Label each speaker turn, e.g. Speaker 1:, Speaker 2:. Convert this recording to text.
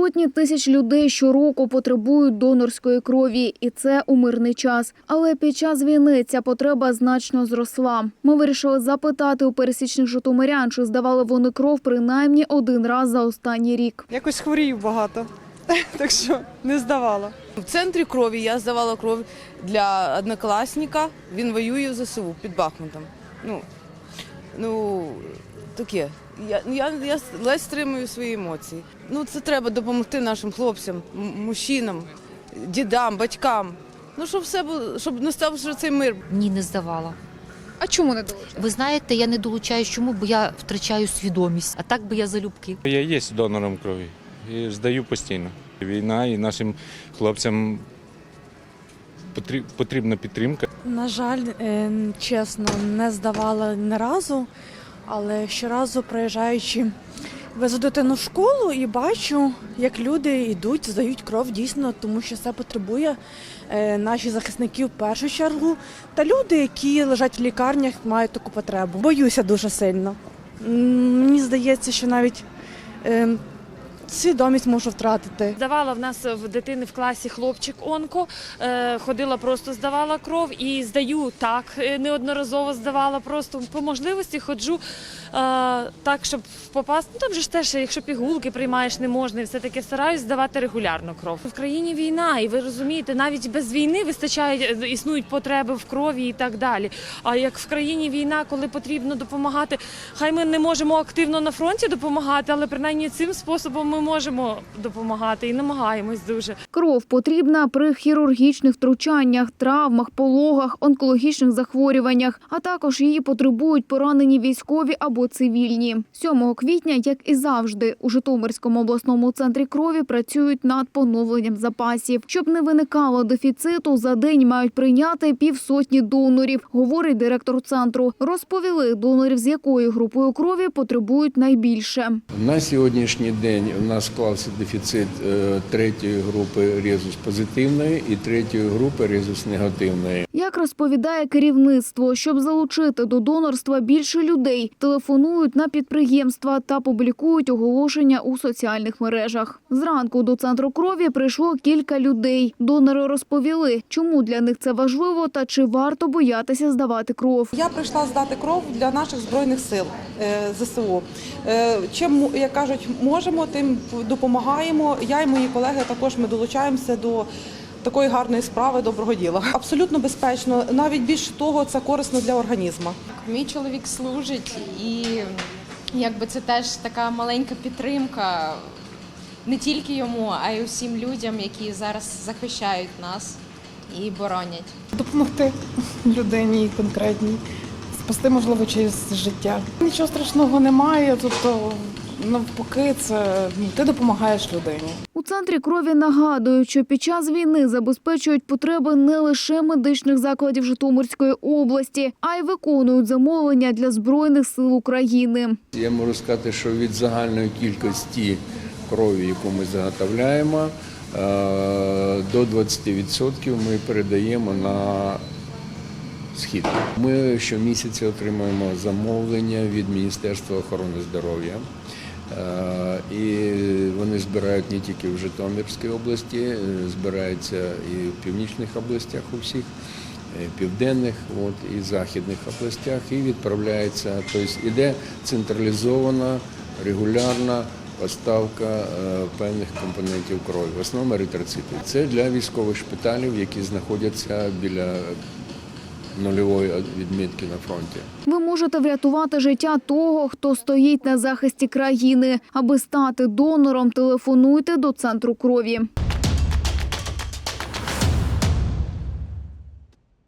Speaker 1: Сотні тисяч людей щороку потребують донорської крові, і це у мирний час. Але під час війни ця потреба значно зросла. Ми вирішили запитати у пересічних житомирян, чи здавали вони кров принаймні один раз за останній рік.
Speaker 2: Якось хворію багато, так що не здавала.
Speaker 3: В центрі крові я здавала кров для однокласника. Він воює в ЗСУ під Бахмутом. Ну, ну таке. Я, я, я ледь стримую свої емоції. Ну, це треба допомогти нашим хлопцям, мужчинам, дідам, батькам. Ну, щоб все було, щоб настав вже цей мир.
Speaker 4: Ні, не здавала.
Speaker 1: А чому не дуже?
Speaker 4: Ви знаєте, я не долучаюсь чому, бо я втрачаю свідомість. А так би я залюбки.
Speaker 5: Я є донором крові і здаю постійно. Війна і нашим хлопцям потрібна підтримка.
Speaker 6: На жаль, е, чесно, не здавала ні разу, але щоразу проїжджаючи, везу дитину в школу і бачу, як люди йдуть, здають кров дійсно, тому що це потребує е, наші захисники в першу чергу, та люди, які лежать в лікарнях, мають таку потребу. Боюся дуже сильно. Мені здається, що навіть е, свідомість можу втратити.
Speaker 7: Здавала в нас в дитини в класі хлопчик онко, е, ходила просто здавала кров і здаю так. е, Неодноразово здавала просто по можливості ходжу е, так, щоб попасти. Ну там же ж теж, якщо пігулки приймаєш, не можна, і все таки стараюсь здавати регулярно кров. В країні війна, і ви розумієте, навіть без війни вистачає існують потреби в крові і так далі. А як в країні війна, коли потрібно допомагати, хай ми не можемо активно на фронті допомагати, але принаймні цим способом ми можемо допомагати і намагаємось дуже.
Speaker 1: Кров потрібна при хірургічних втручаннях, травмах, пологах, онкологічних захворюваннях, а також її потребують поранені військові або цивільні. 7 квітня, як і завжди, у Житомирському обласному центрі крові працюють над поновленням запасів. Щоб не виникало дефіциту, за день мають прийняти півсотні донорів, говорить директор центру. Розповіли, донорів з якою групою крові потребують найбільше.
Speaker 8: На сьогоднішній день у нас склався дефіцит е, третьої групи резус позитивної і третьої групи резус негативної.
Speaker 1: Як розповідає керівництво, щоб залучити до донорства більше людей, телефонують на підприємства та публікують оголошення у соціальних мережах. Зранку до центру крові прийшло кілька людей. Донори розповіли, чому для них це важливо та чи варто боятися здавати кров.
Speaker 2: Я прийшла здати кров для наших збройних сил е, ЗСУ. Е, Чим як кажуть, можемо, тим допомагаємо. Я і мої колеги також ми долучаємося до. Такої гарної справи доброго діла абсолютно безпечно. Навіть більше того, це корисно для організму.
Speaker 9: Мій чоловік служить, і якби це теж така маленька підтримка не тільки йому, а й усім людям, які зараз захищають нас і боронять.
Speaker 10: допомогти людині конкретній, спасти, можливо, чиєсь життя. Нічого страшного немає, тобто навпаки, це ну, ти допомагаєш людині.
Speaker 1: У центрі крові нагадують, що під час війни забезпечують потреби не лише медичних закладів Житомирської області, а й виконують замовлення для збройних сил України.
Speaker 8: Я можу сказати, що від загальної кількості крові, яку ми заготовляємо, е, до 20% ми передаємо на схід. Ми щомісяця отримуємо замовлення від Міністерства охорони здоров'я. Е, І вони збирають не тільки в Житомирській області, е, збираються і в північних областях у всіх, е, південних от, і західних областях, і відправляється. Тобто іде централізована, регулярна поставка певних компонентів крові, в основному еритроцити. Це для військових шпиталів, які знаходяться біля нульової відмітки на фронті.
Speaker 1: Ви можете врятувати життя того, хто стоїть на захисті країни. Аби стати донором, телефонуйте до центру крові.